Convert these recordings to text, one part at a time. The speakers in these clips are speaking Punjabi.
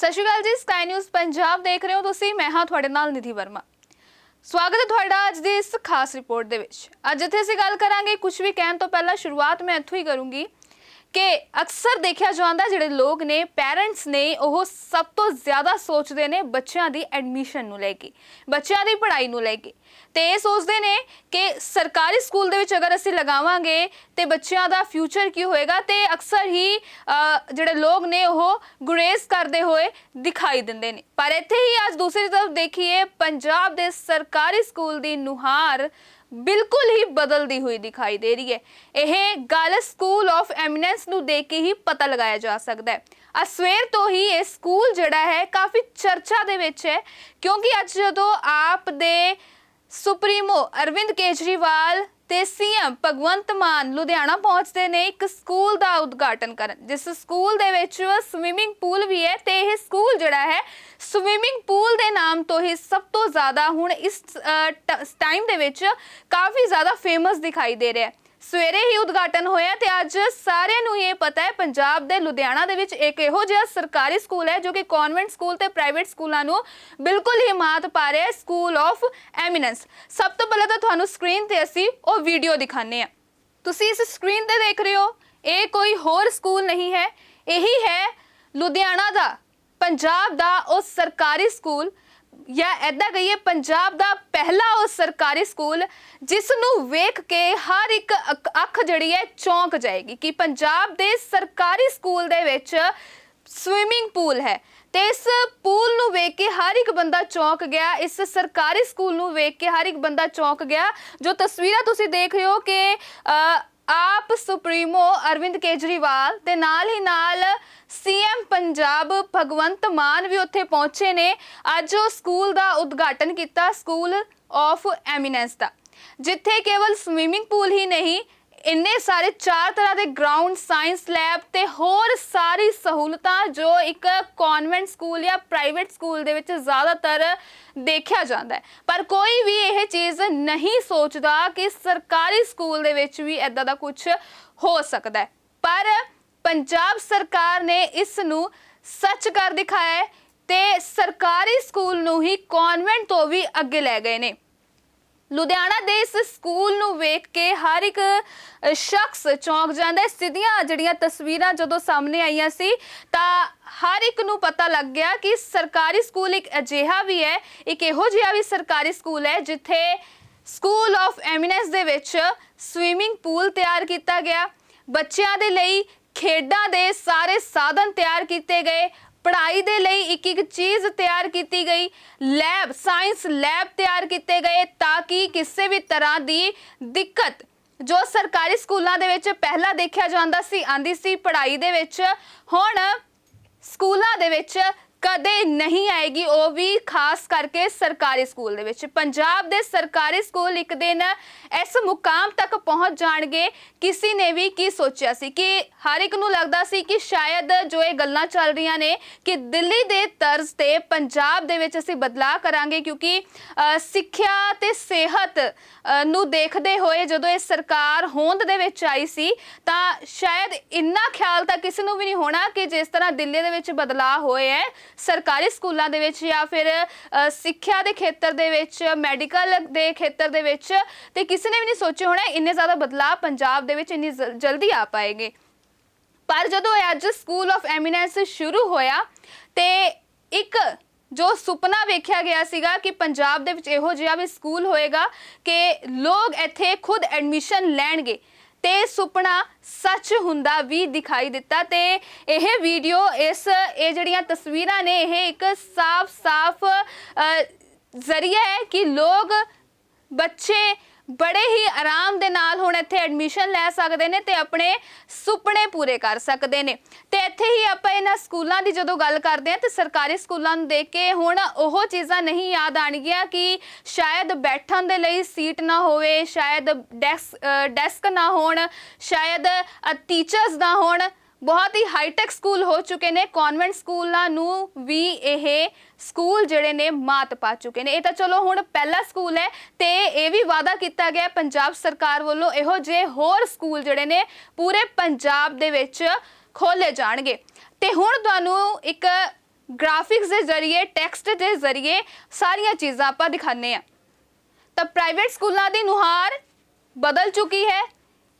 ਸਤਿ ਸ਼੍ਰੀ ਅਕਾਲ ਜੀ ਸਕਾਈ ਨਿਊਜ਼ ਪੰਜਾਬ ਦੇਖ ਰਹੇ ਹੋ ਤੁਸੀਂ, ਮੈਂ ਹਾਂ ਤੁਹਾਡੇ ਨਾਲ ਨਿਧੀ ਵਰਮਾ। ਸਵਾਗਤ ਹੈ ਤੁਹਾਡਾ ਅੱਜ ਦੀ ਇਸ ਖਾਸ ਰਿਪੋਰਟ ਦੇ ਵਿੱਚ। ਅੱਜ ਇੱਥੇ ਅਸੀਂ ਗੱਲ ਕਰਾਂਗੇ ਕੁਝ ਵੀ ਕਹਿਣ ਤੋਂ ਪਹਿਲਾਂ ਸ਼ੁਰੂਆਤ ਮੈਂ ਇੱਥੋਂ ਹੀ ਕਰੂੰਗੀ। ਕਿ ਅਕਸਰ ਦੇਖਿਆ ਜਾਂਦਾ ਜਿਹੜੇ ਲੋਕ ਨੇ ਪੈਰੈਂਟਸ ਨੇ ਉਹ ਸਭ ਤੋਂ ਜ਼ਿਆਦਾ ਸੋਚਦੇ ਨੇ ਬੱਚਿਆਂ ਦੀ ਐਡਮਿਸ਼ਨ ਨੂੰ ਲੈ ਕੇ ਬੱਚਿਆਂ ਦੀ ਪੜ੍ਹਾਈ ਨੂੰ ਲੈ ਕੇ। ਤੇ ਇਹ ਸੋਚਦੇ ਨੇ ਕਿ ਸਰਕਾਰੀ ਸਕੂਲ ਦੇ ਵਿੱਚ ਅਗਰ ਅਸੀਂ ਲਗਾਵਾਂਗੇ ਤੇ ਬੱਚਿਆਂ ਦਾ ਫਿਊਚਰ ਕੀ ਹੋਏਗਾ ਤੇ ਅਕਸਰ ਹੀ ਅ, ਜਿਹੜੇ ਲੋਕ ਨੇ ਉਹ ਗੁਰੇਜ਼ ਕਰਦੇ ਹੋਏ ਦਿਖਾਈ ਦਿੰਦੇ ਨੇ। ਪਰ ਇੱਥੇ ਹੀ ਅੱਜ ਦੂਸਰੀ ਤਰਫ ਦੇਖੀਏ ਪੰਜਾਬ ਦੇ ਸਰਕਾਰੀ ਸਕੂਲ ਦੀ ਨੁਹਾਰ ਬਿਲਕੁਲ ਹੀ ਬਦਲਦੀ ਹੋਈ ਦਿਖਾਈ ਦੇ ਰਹੀ ਹੈ। ਇਹ ਗੱਲ ਸਕੂਲ ਆਫ ਐਮੀਨੈਂਸ ਨੂੰ ਦੇਖ ਕੇ ਹੀ ਪਤਾ ਲਗਾਇਆ ਜਾ ਸਕਦਾ ਹੈ। ਅੱਜ ਸਵੇਰ ਤੋਂ ਹੀ ਇਹ ਸਕੂਲ ਜਿਹੜਾ ਹੈ, ਕਾਫੀ ਚਰਚਾ ਦੇ ਵਿੱਚ ਹੈ, ਕਿਉਂਕਿ ਅੱਜ ਜਦੋਂ ਆਪ ਦੇ ਸੁਪਰੀਮੋ ਅਰਵਿੰਦ ਕੇਜਰੀਵਾਲ ਤੇ ਸੀਐਮ ਭਗਵੰਤ ਮਾਨ ਲੁਧਿਆਣਾ ਪਹੁੰਚਦੇ ਨੇ ਇੱਕ ਸਕੂਲ ਦਾ ਉਦਘਾਟਨ ਕਰਨ, ਜਿਸ ਸਕੂਲ ਦੇ ਵਿੱਚ ਸਵਿਮਿੰਗ ਪੂਲ ਵੀ ਹੈ ਤੇ ਇਹ ਸਕੂਲ ਜਿਹੜਾ ਹੈ ਸਵਿਮਿੰਗ ਪੂਲ ਦੇ ਨਾਮ ਤੋਂ ਹੀ ਸਭ ਤੋਂ ਜ਼ਿਆਦਾ ਹੁਣ ਇਸ ਟਾਈਮ ਦੇ ਵਿੱਚ ਕਾਫੀ ਜ਼ਿਆਦਾ ਫੇਮਸ ਦਿਖਾਈ ਦੇ ਰਿਹਾ ਹੈ। ਸਵੇਰੇ ਹੀ ਉਦਘਾਟਨ ਹੋਇਆ ਤੇ ਅੱਜ ਸਾਰਿਆਂ ਨੂੰ ਇਹ ਪਤਾ ਹੈ, ਪੰਜਾਬ ਦੇ ਲੁਧਿਆਣਾ ਦੇ ਵਿੱਚ ਇੱਕ ਇਹੋ ਜਿਹਾ ਸਰਕਾਰੀ ਸਕੂਲ ਹੈ ਜੋ ਕਿ ਕਨਵੈਂਟ ਸਕੂਲ ਤੇ ਪ੍ਰਾਈਵੇਟ ਸਕੂਲਾਂ ਨੂੰ ਬਿਲਕੁਲ ਹੀ ਮਾਤ ਪਾ ਰਿਹਾ ਹੈ ਸਕੂਲ ਆਫ ਐਮੀਨੈਂਸ ਸਭ ਤੋਂ ਪਹਿਲਾਂ ਤਾਂ ਤੁਹਾਨੂੰ ਸਕਰੀਨ ਤੇ ਅਸੀਂ ਉਹ ਵੀਡੀਓ ਦਿਖਾਣੇ ਆ ਤੁਸੀਂ ਇਸ ਸਕਰੀਨ ਤੇ ਦੇਖ ਰਹੇ ਹੋ, ਇਹ ਕੋਈ ਹੋਰ ਸਕੂਲ ਨਹੀਂ ਹੈ, ਇਹੀ ਹੈ ਲੁਧਿਆਣਾ ਦਾ, ਪੰਜਾਬ ਦਾ ਉਹ ਸਰਕਾਰੀ ਸਕੂਲ ਜਾਂ ਐਦਾਂ ਕਹੀਏ ਪੰਜਾਬ ਦਾ ਪਹਿਲਾ ਉਹ ਸਰਕਾਰੀ ਸਕੂਲ ਜਿਸ ਨੂੰ ਵੇਖ ਕੇ ਹਰ ਇੱਕ ਅੱਖ- ਅੱਖ ਜਿਹੜੀ ਹੈ ਚੌਂਕ ਜਾਏਗੀ ਕਿ ਪੰਜਾਬ ਦੇ ਸਰਕਾਰੀ ਸਕੂਲ ਦੇ ਵਿੱਚ ਸਵਿਮਿੰਗ ਪੂਲ ਹੈ। ਤੇ ਇਸ ਪੂਲ ਨੂੰ ਵੇਖ ਕੇ ਹਰ ਇੱਕ ਬੰਦਾ ਚੌਂਕ ਗਿਆ ਇਸ ਸਰਕਾਰੀ ਸਕੂਲ ਨੂੰ ਵੇਖ ਕੇ ਹਰ ਇੱਕ ਬੰਦਾ ਚੌਂਕ ਗਿਆ। ਜੋ ਤਸਵੀਰਾਂ ਤੁਸੀਂ ਦੇਖ ਰਹੇ ਹੋ ਕਿ ਅ, ਆਪ ਸੁਪਰੀਮੋ ਅਰਵਿੰਦ ਕੇਜਰੀਵਾਲ ਤੇ ਨਾਲ ਹੀ ਨਾਲ ਸੀਐਮ ਪੰਜਾਬ ਭਗਵੰਤ ਮਾਨ ਵੀ ਉੱਥੇ ਪਹੁੰਚੇ ਨੇ। ਅੱਜ ਉਹ ਸਕੂਲ ਦਾ ਉਦਘਾਟਨ ਕੀਤਾ, ਸਕੂਲ ਆਫ ਐਮੀਨੈਂਸ ਦਾ, ਜਿੱਥੇ ਕੇਵਲ ਸਵੀਮਿੰਗ ਪੂਲ ਹੀ ਨਹੀਂ ਇੰਨੇ ਸਾਰੇ ਚਾਰ ਤਰ੍ਹਾਂ ਦੇ ਗਰਾਊਂਡ ਸਾਇੰਸ ਲੈਬ ਤੇ ਹੋਰ ਸਾਰੀ ਸਹੂਲਤਾਂ ਜੋ ਇੱਕ ਕਨਵੈਂਟ ਸਕੂਲ ਜਾਂ ਪ੍ਰਾਈਵੇਟ ਸਕੂਲ ਦੇ ਵਿੱਚ ਜ਼ਿਆਦਾਤਰ ਦੇਖਿਆ ਜਾਂਦਾ ਹੈ। ਪਰ ਕੋਈ ਵੀ ਇਹ ਚੀਜ਼ ਨਹੀਂ ਸੋਚਦਾ ਕਿ ਸਰਕਾਰੀ ਸਕੂਲ ਦੇ ਵਿੱਚ ਵੀ ਐਦਾਂ ਦਾ ਕੁਝ ਹੋ ਸਕਦਾ ਹੈ। ਪਰ ਪੰਜਾਬ ਸਰਕਾਰ ਨੇ ਇਸ ਨੂੰ ਸੱਚ ਕਰ ਦਿਖਾਇਆ ਹੈ ਤੇ ਸਰਕਾਰੀ ਸਕੂਲ ਨੂੰ ਹੀ ਕਨਵੈਂਟ ਤੋਂ ਵੀ ਅੱਗੇ ਲੈ ਗਏ ਨੇ। ਲੁਧਿਆਣਾ ਦੇ ਇਸ ਸਕੂਲ ਨੂੰ ਵੇਖ ਕੇ ਹਰ ਇੱਕ ਸ਼ਖਸ ਚੌਂਕ ਜਾਂਦਾ ਹੈ। ਸਿੱਧੀਆਂ ਜਿਹੜੀਆਂ ਤਸਵੀਰਾਂ ਜਦੋਂ ਸਾਹਮਣੇ ਆਈਆਂ ਸੀ, ਤਾਂ ਹਰ ਇੱਕ ਨੂੰ ਪਤਾ ਲੱਗ ਗਿਆ ਕਿ ਸਰਕਾਰੀ ਸਕੂਲ ਇੱਕ ਅਜਿਹਾ ਵੀ ਹੈ, ਇੱਕ ਇਹੋ ਜਿਹਾ ਵੀ ਸਰਕਾਰੀ ਸਕੂਲ ਹੈ, ਜਿੱਥੇ ਸਕੂਲ ਆਫ ਐਮੀਨੈਂਸ ਦੇ ਵਿੱਚ ਸਵੀਮਿੰਗ ਪੂਲ ਤਿਆਰ ਕੀਤਾ ਗਿਆ। ਬੱਚਿਆਂ ਦੇ ਲਈ ਖੇਡਾਂ ਦੇ ਸਾਰੇ ਸਾਧਨ ਤਿਆਰ ਕੀਤੇ ਗਏ। ਪੜ੍ਹਾਈ ਦੇ ਲਈ ਇੱਕ ਇੱਕ ਚੀਜ਼ ਤਿਆਰ ਕੀਤੀ ਗਈ, ਲੈਬ, ਸਾਇੰਸ ਲੈਬ ਤਿਆਰ ਕੀਤੇ ਗਏ ਤਾਂ ਕਿ ਕਿਸੇ ਵੀ ਤਰ੍ਹਾਂ ਦੀ ਦਿੱਕਤ ਜੋ ਸਰਕਾਰੀ ਸਕੂਲਾਂ ਦੇ ਵਿੱਚ ਪਹਿਲਾਂ ਦੇਖਿਆ ਜਾਂਦਾ ਸੀ ਆਂਦੀ ਸੀ ਪੜ੍ਹਾਈ ਦੇ ਵਿੱਚ, ਹੁਣ ਸਕੂਲਾਂ ਦੇ ਵਿੱਚ ਕਦੇ ਨਹੀਂ ਆਏਗੀ ਉਹ ਵੀ ਖਾਸ ਕਰਕੇ ਸਰਕਾਰੀ ਸਕੂਲ ਦੇ ਵਿੱਚ। ਪੰਜਾਬ ਦੇ ਸਰਕਾਰੀ ਸਕੂਲ ਇੱਕ ਦਿਨ ਇਸ ਮੁਕਾਮ ਤੱਕ ਪਹੁੰਚ ਜਾਣਗੇ। ਕਿਸੇ ਨੇ ਵੀ ਕੀ ਸੋਚਿਆ ਸੀ? ਕਿ ਹਰ ਇੱਕ ਨੂੰ ਲੱਗਦਾ ਸੀ ਕਿ ਸ਼ਾਇਦ ਜੋ ਇਹ ਗੱਲਾਂ ਚੱਲ ਰਹੀਆਂ ਨੇ ਕਿ ਦਿੱਲੀ ਦੇ ਤਰਜ਼ ਤੇ ਪੰਜਾਬ ਦੇ ਵਿੱਚ ਅਸੀਂ ਬਦਲਾਅ ਕਰਾਂਗੇ ਕਿਉਂਕਿ ਸਿੱਖਿਆ ਤੇ ਸਿਹਤ ਨੂੰ ਦੇਖਦੇ ਹੋਏ ਜਦੋਂ ਇਹ ਸਰਕਾਰ ਹੋਂਦ ਦੇ ਵਿੱਚ ਆਈ ਸੀ, ਤਾਂ ਸ਼ਾਇਦ ਇੰਨਾ ਖਿਆਲ ਤਾਂ ਕਿਸੇ ਨੂੰ ਵੀ ਨਹੀਂ ਹੋਣਾ ਕਿ ਜਿਸ ਤਰ੍ਹਾਂ ਦਿੱਲੀ ਦੇ ਵਿੱਚ ਬਦਲਾਅ ਹੋਏ ਹੈ ਸਰਕਾਰੀ ਸਕੂਲਾਂ ਦੇ ਵਿੱਚ ਜਾਂ ਫਿਰ ਸਿੱਖਿਆ ਦੇ ਖੇਤਰ ਦੇ ਵਿੱਚ, ਮੈਡੀਕਲ ਦੇ ਖੇਤਰ ਦੇ ਵਿੱਚ ਤੇ ਕਿਸੇ ਨੇ ਵੀ ਨਹੀਂ ਸੋਚਿਆ ਹੋਣਾ ਇੰਨੇ ਜ਼ਿਆਦਾ ਬਦਲਾਅ ਪੰਜਾਬ ਦੇ ਵਿੱਚ ਇੰਨੀ ਜ- ਜਲਦੀ ਆ ਪਾਏਗੇ। ਪਰ ਜਦੋਂ ਇਹ ਅੱਜ ਸਕੂਲ ਆਫ ਐਮੀਨੈਂਸ ਸ਼ੁਰੂ ਹੋਇਆ ਤੇ ਇੱਕ ਜੋ ਸੁਪਨਾ ਵੇਖਿਆ ਗਿਆ ਸੀਗਾ ਕਿ ਪੰਜਾਬ ਦੇ ਵਿੱਚ ਇਹੋ ਜਿਹਾ ਵੀ ਸਕੂਲ ਹੋਏਗਾ ਕਿ ਲੋਕ ਇੱਥੇ ਖੁਦ ਐਡਮਿਸ਼ਨ ਲੈਣਗੇ। ਤੇ ਸੁਪਨਾ ਸੱਚ ਹੁੰਦਾ ਵੀ ਦਿਖਾਈ ਦਿੱਤਾ ਤੇ ਇਹ ਵੀਡੀਓ ਇਸ, ਇਹ ਜਿਹੜੀਆਂ ਤਸਵੀਰਾਂ ਨੇ, ਇਹ ਇੱਕ ਸਾਫ਼-ਸਾਫ਼ ਜ਼ਰੀਆ ਹੈ ਕਿ ਲੋਕ ਬੱਚੇ ਬੜੇ ਹੀ ਆਰਾਮ ਦੇ ਨਾਲ ਹੁਣ ਇੱਥੇ ਐਡਮਿਸ਼ਨ ਲੈ ਸਕਦੇ ਨੇ ਤੇ ਆਪਣੇ ਸੁਪਨੇ ਪੂਰੇ ਕਰ ਸਕਦੇ ਨੇ। ਤੇ ਇੱਥੇ ਹੀ ਆਪਾਂ ਇਹਨਾਂ ਸਕੂਲਾਂ ਦੀ ਜਦੋਂ ਗੱਲ ਕਰਦੇ ਹਾਂ ਤੇ ਸਰਕਾਰੀ ਸਕੂਲਾਂ ਨੂੰ ਦੇਖ ਕੇ ਹੁਣ ਉਹ ਚੀਜ਼ਾਂ ਨਹੀਂ ਯਾਦ ਆਣਗੀਆਂ ਕਿ ਸ਼ਾਇਦ ਬੈਠਣ ਦੇ ਲਈ ਸੀਟ ਨਾ ਹੋਵੇ, ਸ਼ਾਇਦ ਡੈਸਕ ਡੈਸਕ ਨਾ ਹੋਣ, ਸ਼ਾਇਦ ਟੀਚਰਸ ਨਾ ਹੋਣ। ਬਹੁਤ ਹੀ ਹਾਈਟੈਕ ਸਕੂਲ ਹੋ ਚੁੱਕੇ ਨੇ। ਕਨਵੈਂਟ ਸਕੂਲਾਂ ਨੂੰ ਵੀ ਇਹ ਸਕੂਲ ਜਿਹੜੇ ਨੇ ਮਾਤ ਪਾ ਚੁੱਕੇ ਨੇ। ਇਹ ਤਾਂ ਚਲੋ ਹੁਣ ਪਹਿਲਾ ਸਕੂਲ ਹੈ ਤੇ ਇਹ ਵੀ ਵਾਅਦਾ ਕੀਤਾ ਗਿਆ ਪੰਜਾਬ ਸਰਕਾਰ ਵੱਲੋਂ ਇਹੋ ਜਿਹੇ ਹੋਰ ਸਕੂਲ ਜਿਹੜੇ ਨੇ ਪੂਰੇ ਪੰਜਾਬ ਦੇ ਵਿੱਚ ਖੋਲੇ ਜਾਣਗੇ। ਤੇ ਹੁਣ ਤੁਹਾਨੂੰ ਇੱਕ ਗ੍ਰਾਫਿਕਸ ਦੇ ਜ਼ਰੀਏ ਟੈਕਸਟ ਦੇ ਜ਼ਰੀਏ ਸਾਰੀਆਂ ਚੀਜ਼ਾਂ ਆਪਾਂ ਦਿਖਾਉਂਦੇ ਆ ਤਾਂ ਪ੍ਰਾਈਵੇਟ ਸਕੂਲਾਂ ਦੀ ਨੁਹਾਰ ਬਦਲ ਚੁੱਕੀ ਹੈ।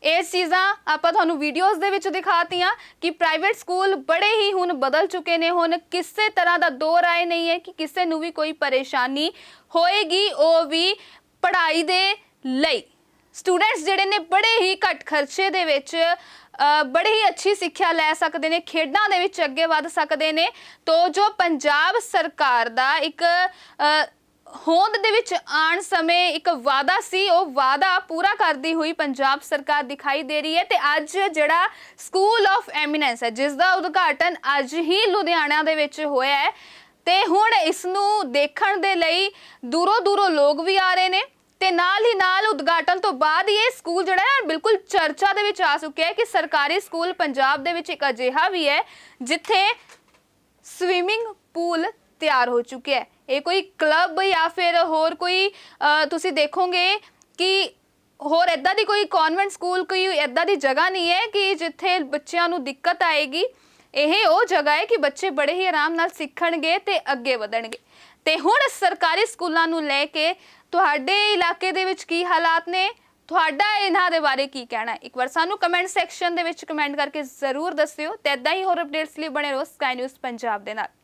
ਇਹ ਚੀਜ਼ਾਂ ਆਪਾਂ ਤੁਹਾਨੂੰ ਵੀਡੀਓਜ਼ ਦੇ ਵਿੱਚ ਦਿਖਾਤੀਆਂ ਕਿ ਪ੍ਰਾਈਵੇਟ ਸਕੂਲ ਬੜੇ ਹੀ ਹੁਣ ਬਦਲ ਚੁੱਕੇ ਨੇ ਹੁਣ ਕਿਸੇ ਤਰ੍ਹਾਂ ਦਾ ਦੋ ਰਾਏ ਨਹੀਂ ਹੈ ਕਿ ਕਿਸੇ ਨੂੰ ਵੀ ਕੋਈ ਪਰੇਸ਼ਾਨੀ ਹੋਏਗੀ ਉਹ ਵੀ ਪੜ੍ਹਾਈ ਦੇ ਲਈ। ਸਟੂਡੈਂਟਸ ਜਿਹੜੇ ਨੇ ਬੜੇ ਹੀ ਘੱਟ ਖਰਚੇ ਦੇ ਵਿੱਚ ਅ, ਬੜੀ ਹੀ ਅੱਛੀ ਸਿੱਖਿਆ ਲੈ ਸਕਦੇ ਨੇ ਖੇਡਾਂ ਦੇ ਵਿੱਚ ਅੱਗੇ ਵਧ ਸਕਦੇ ਨੇ। ਤੋਂ ਜੋ ਪੰਜਾਬ ਸਰਕਾਰ ਦਾ ਇੱਕ ਹੋਂਦ ਦੇ ਵਿੱਚ ਆਉਣ ਸਮੇਂ ਇੱਕ ਵਾਅਦਾ ਸੀ, ਉਹ ਵਾਅਦਾ ਪੂਰਾ ਕਰਦੀ ਹੋਈ ਪੰਜਾਬ ਸਰਕਾਰ ਦਿਖਾਈ ਦੇ ਰਹੀ ਹੈ ਤੇ ਅੱਜ ਜਿਹੜਾ ਸਕੂਲ ਆਫ ਐਮੀਨੈਂਸ ਹੈ ਜਿਸ ਦਾ ਉਦਘਾਟਨ ਅੱਜ ਹੀ ਲੁਧਿਆਣਾ ਦੇ ਵਿੱਚ ਹੋਇਆ ਹੈ ਤੇ ਹੁਣ ਇਸ ਨੂੰ ਦੇਖਣ ਦੇ ਲਈ ਦੂਰੋਂ ਦੂਰੋਂ ਲੋਕ ਵੀ ਆ ਰਹੇ ਨੇ ਤੇ ਨਾਲ ਹੀ ਨਾਲ ਉਦਘਾਟਨ ਤੋਂ ਬਾਅਦ ਹੀ ਇਹ ਸਕੂਲ ਜਿਹੜਾ ਹੈ, ਬਿਲਕੁਲ ਚਰਚਾ ਦੇ ਵਿੱਚ ਆ ਚੁੱਕਿਆ ਹੈ ਕਿ ਸਰਕਾਰੀ ਸਕੂਲ ਪੰਜਾਬ ਦੇ ਵਿੱਚ ਇੱਕ ਅਜਿਹਾ ਵੀ ਹੈ, ਜਿੱਥੇ ਸਵੀਮਿੰਗ ਪੂਲ ਤਿਆਰ ਹੋ ਚੁੱਕਿਆ ਹੈ। ਇਹ ਕੋਈ ਕਲੱਬ ਜਾਂ ਫਿਰ ਹੋਰ ਕੋਈ ਤੁਸੀਂ ਦੇਖੋਗੇ ਕਿ ਹੋਰ ਐਦਾਂ ਦੀ ਕੋਈ ਕਨਵੈਂਟ ਸਕੂਲ ਕੋਈ ਐਦਾਂ ਦੀ ਜਗ੍ਹਾ ਨਹੀਂ ਹੈ ਕਿ ਜਿੱਥੇ ਬੱਚਿਆਂ ਨੂੰ ਦਿੱਕਤ ਆਏਗੀ। ਇਹ ਉਹ ਜਗ੍ਹਾ ਹੈ ਕਿ ਬੱਚੇ ਬੜੇ ਹੀ ਆਰਾਮ ਨਾਲ ਸਿੱਖਣਗੇ ਤੇ ਅੱਗੇ ਵਧਣਗੇ। ਤੇ ਹੁਣ ਸਰਕਾਰੀ ਸਕੂਲਾਂ ਨੂੰ ਲੈ ਕੇ ਤੁਹਾਡੇ ਇਲਾਕੇ ਦੇ ਵਿੱਚ ਕੀ ਹਾਲਾਤ ਨੇ? ਤੁਹਾਡਾ ਇਹਨਾਂ ਦੇ ਬਾਰੇ ਕੀ ਕਹਿਣਾ ਹੈ? ਇੱਕ ਵਾਰ ਸਾਨੂੰ ਕਮੈਂਟ ਸੈਕਸ਼ਨ ਦੇ ਵਿੱਚ ਕਮੈਂਟ ਕਰਕੇ ਜ਼ਰੂਰ ਦੱਸਿਓ ਤੇ ਇਦਾਂ ਹੀ ਹੋਰ ਅਪਡੇਟਸ ਲਈ ਬਣੇ ਰਹੋ ਸਕਾਈ ਨਿਊਜ਼ ਪੰਜਾਬ ਦੇ ਨਾਲ।